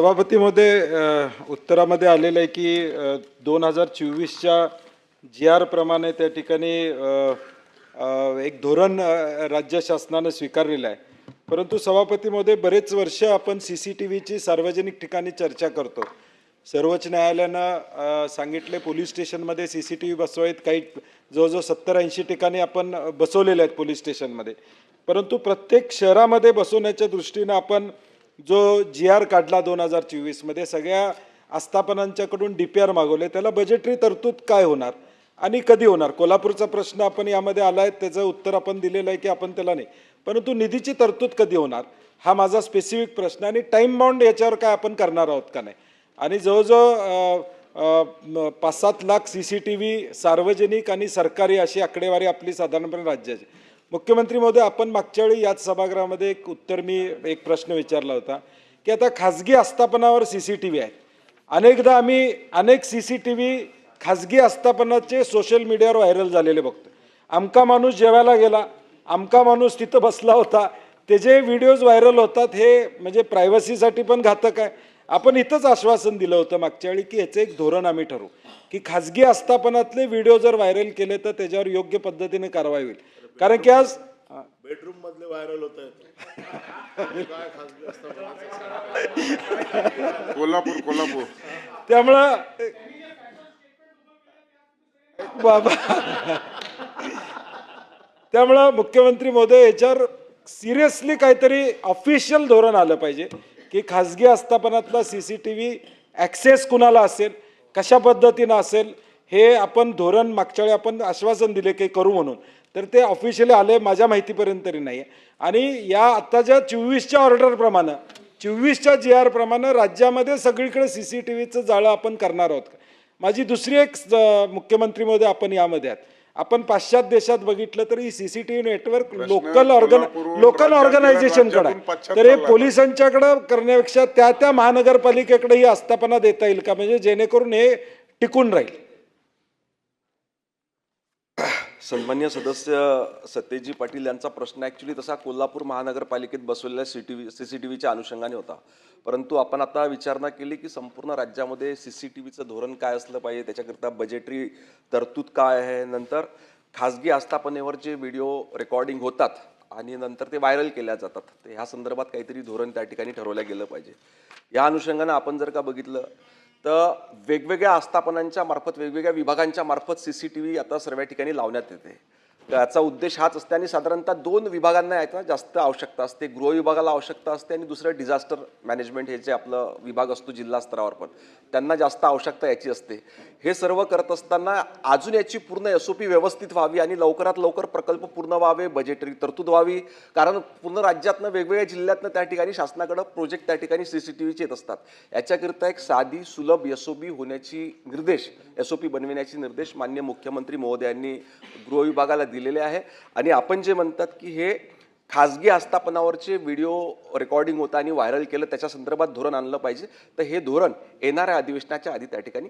सभापतीमध्ये उत्तरामध्ये आलेलं आहे की दोन हजार चोवीसच्या जी आर प्रमाणे त्या ठिकाणी एक धोरण राज्य शासनानं स्वीकारलेलं आहे. परंतु सभापतीमध्ये बरेच वर्ष आपण सी सी टी व्हीची सार्वजनिक ठिकाणी चर्चा करतो. सर्वोच्च न्यायालयानं सांगितले पोलीस स्टेशनमध्ये सी सी टी व्ही बसवायत. काही जवळजवळ सत्तर ऐंशी ठिकाणी आपण बसवलेले आहेत पोलीस स्टेशनमध्ये. परंतु प्रत्येक शहरामध्ये बसवण्याच्या दृष्टीनं आपण जो जी आर काढला दोन हजार चोवीसमध्ये सगळ्या आस्थापनांच्याकडून डी पी आर मागवले त्याला बजेटरी तरतूद काय होणार? आणि कधी होणार? कोल्हापूरचा प्रश्न आपण यामध्ये आला आहे त्याचं उत्तर आपण दिलेलं आहे की आपण त्याला नाही. परंतु निधीची तरतूद कधी होणार? हा माझा स्पेसिफिक प्रश्न आणि टाईम बाउंड याच्यावर काय आपण करणार आहोत का नाही? आणि जवळजवळ पाच सात lakh C C T V सार्वजनिक आणि सरकारी अशी आकडेवारी आपली साधारणपणे राज्याची. मुख्यमंत्री महोदय आपण मागच्या वेळी याच सभागृहामध्ये एक उत्तर मी एक प्रश्न विचारला होता की आता खाजगी आस्थापनावर सी सी टी व्ही आहेत. अनेकदा आम्ही अनेक सी सी टी व्ही खाजगी आस्थापनाचे सोशल मीडियावर व्हायरल झालेले बघतो. आमका माणूस जेवायला गेला आमका माणूस तिथं बसला होता त्याचे व्हिडिओज व्हायरल होतात हे म्हणजे प्रायव्हसीसाठी पण घातक आहे. आपण इथंच आश्वासन दिलं होतं मागच्या वेळी की याचं एक धोरण आम्ही ठरवू. की खाजगी आस्थापनातले व्हिडिओ जर व्हायरल केले तर त्याच्यावर योग्य पद्धतीने कारवाई होईल. कारण की आज बेडरूम मधले व्हायरल होत आहेत. कोल्हापूर कोल्हापूर. त्यामुळं बाबा. त्यामुळं मुख्यमंत्री महोदय याच्यावर सिरियसली काहीतरी ऑफिशियल धोरण आलं पाहिजे की खाजगी आस्थापनातला C C T V access कुणाला असेल कशा पद्धतीनं असेल हे आपण धोरण मागच्या वेळी आपण आश्वासन दिले की करू म्हणून. तर ते ऑफिशियली आले माझ्या माहितीपर्यंत तरी नाही आहे आणि या आत्ताच्या चोवीसच्या ऑर्डरप्रमाणे चोवीसच्या जी आरप्रमाणे राज्यामध्ये सगळीकडे सी सी टी व्हीचं जाळं आपण करणार आहोत. माझी दुसरी एक मुख्यमंत्रीमध्ये मुख्यमंत्री आपण यामध्ये आहात. आपण पाश्चात्य देशात बघितलं तर ही CCTV network local organ local ऑर्गनायझेशनकडे तर हे. पोलिसांच्याकडे करण्यापेक्षा त्या त्या महानगरपालिकेकडे ही आस्थापना देता येईल का? म्हणजे जेणेकरून हे टिकून राहील. सन्मान्य सदस्य सत्यजी पाटील यांचा प्रश्न ॲक्च्युली तसा कोल्हापूर महानगरपालिकेत बसवलेल्या C T V C C T व्हीच्या अनुषंगाने होता. परंतु आपण आता विचारणा केली की संपूर्ण राज्यामध्ये सी सी टी व्हीचं धोरण काय असलं पाहिजे? त्याच्याकरिता बजेटरी तरतूद काय आहे? नंतर खाजगी आस्थापनेवर जे व्हिडिओ रेकॉर्डिंग होतात आणि नंतर ते व्हायरल केल्या जातात तर ह्या संदर्भात काहीतरी धोरण त्या ठिकाणी ठरवलं गेलं पाहिजे. या अनुषंगानं आपण जर का बघितलं तर वेगवेगळ्या आस्थापनांच्या मार्फत वेगवेगळ्या विभागांच्या मार्फत सी सी टी व्ही आता सर्व ठिकाणी लावण्यात येते. त्याचा उद्देश हाच असते आणि साधारणतः दोन विभागांना याचा जास्त आवश्यकता असते. गृह विभागाला आवश्यकता असते आणि दुसरं डिझास्टर मॅनेजमेंट हे जे आपलं विभाग असतो जिल्हा स्तरावर पण त्यांना जास्त आवश्यकता याची असते. हे सर्व करत असताना अजून याची पूर्ण एस ओ पी व्यवस्थित व्हावी आणि लवकरात लवकर प्रकल्प पूर्ण व्हावे बजेटरी तरतूद व्हावी. कारण पूर्ण राज्यातनं वेगवेगळ्या जिल्ह्यातनं त्या ठिकाणी शासनाकडं प्रोजेक्ट त्या ठिकाणी सी सी टी व्हीचे येत असतात. याच्याकरिता एक साधी सुलभ एस ओ पी होण्याची निर्देश एस ओ पी बनविण्याचे निर्देश मान्य मुख्यमंत्री महोदयांनी गृह विभागाला दिलेले आहे. आणि आपण जे म्हणतात की हे खाजगी आस्थापनावरचे व्हिडिओ रेकॉर्डिंग होतं आणि व्हायरल केलं त्याच्या संदर्भात धोरण आणलं पाहिजे. तर हे धोरण येणाऱ्या अधिवेशनाच्या आधी त्या ठिकाणी